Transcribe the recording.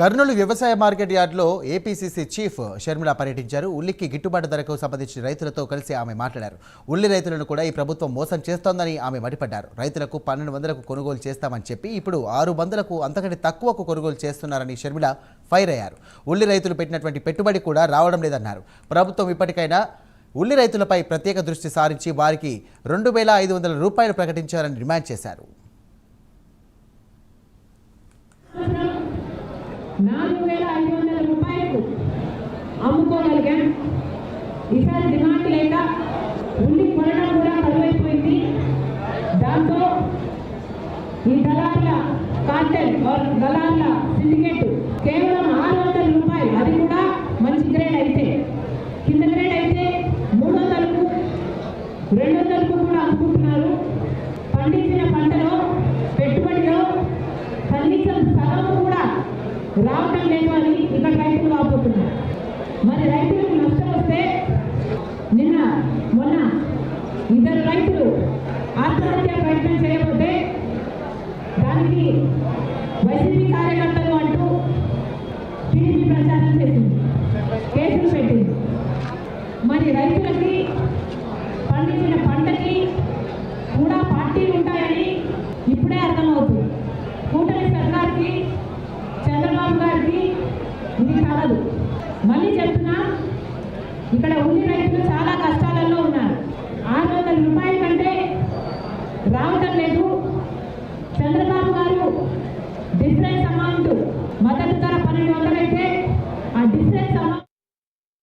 కర్నూలు వ్యవసాయ మార్కెట్ యార్డ్లో APCC chief Sharmila పర్యటించారు. ఉల్లికి గిట్టుబాటు ధరకు సంబంధించిన రైతులతో కలిసి ఆమె మాట్లాడారు. ఉల్లి రైతులను కూడా ఈ ప్రభుత్వం మోసం చేస్తోందని ఆమె మడిపడ్డారు రైతులకు పన్నెండు వందలకు కొనుగోలు చేస్తామని చెప్పి ఇప్పుడు ఆరు వందలకు అంతకంటే తక్కువకు కొనుగోలు చేస్తున్నారని షర్మిల ఫైర్ అయ్యారు. ఉల్లి రైతులు పెట్టినటువంటి పెట్టుబడి కూడా రావడం లేదన్నారు. ప్రభుత్వం ఇప్పటికైనా ఉల్లి రైతులపై ప్రత్యేక దృష్టి సారించి వారికి రెండు వేల ఐదు వందల రూపాయలు ప్రకటించారని డిమాండ్ చేశారు. నాలుగు వేల ఐదు వందల రూపాయలకు అమ్ముకోగలిగాం. ఈసారి డిమాండ్ లేక ఉల్లి కొనడం కూడా కరువైపోయింది దాంతో ఈ దళారుల కార్టెల్ ఆర్ దళారుల రావటం లేదు అని ఇక్కడ రైతులు వాపోతున్నారు మరి రైతులకు నష్టం వస్తే నిన్న మొన్న ఇద్దరు రైతులు ఆత్మహత్య ప్రయత్నం చేయకపోతే దానికి వైసీపీ కార్యకర్తలు అంటూ టీడీపీ ప్రచారం చేసింది కేసులు పెట్టింది. మరి రైతులకి గారికి ఇది కలదు మళ్ళీ చెప్తున్నా ఇక్కడ ఉండి రైతులు చాలా కష్టాలలో ఉన్నారు. ఆరు వందల రూపాయల కంటే రావటం లేదు. చంద్రబాబు గారు డిఫరెన్స్ అమౌంట్ మద్దతు ధర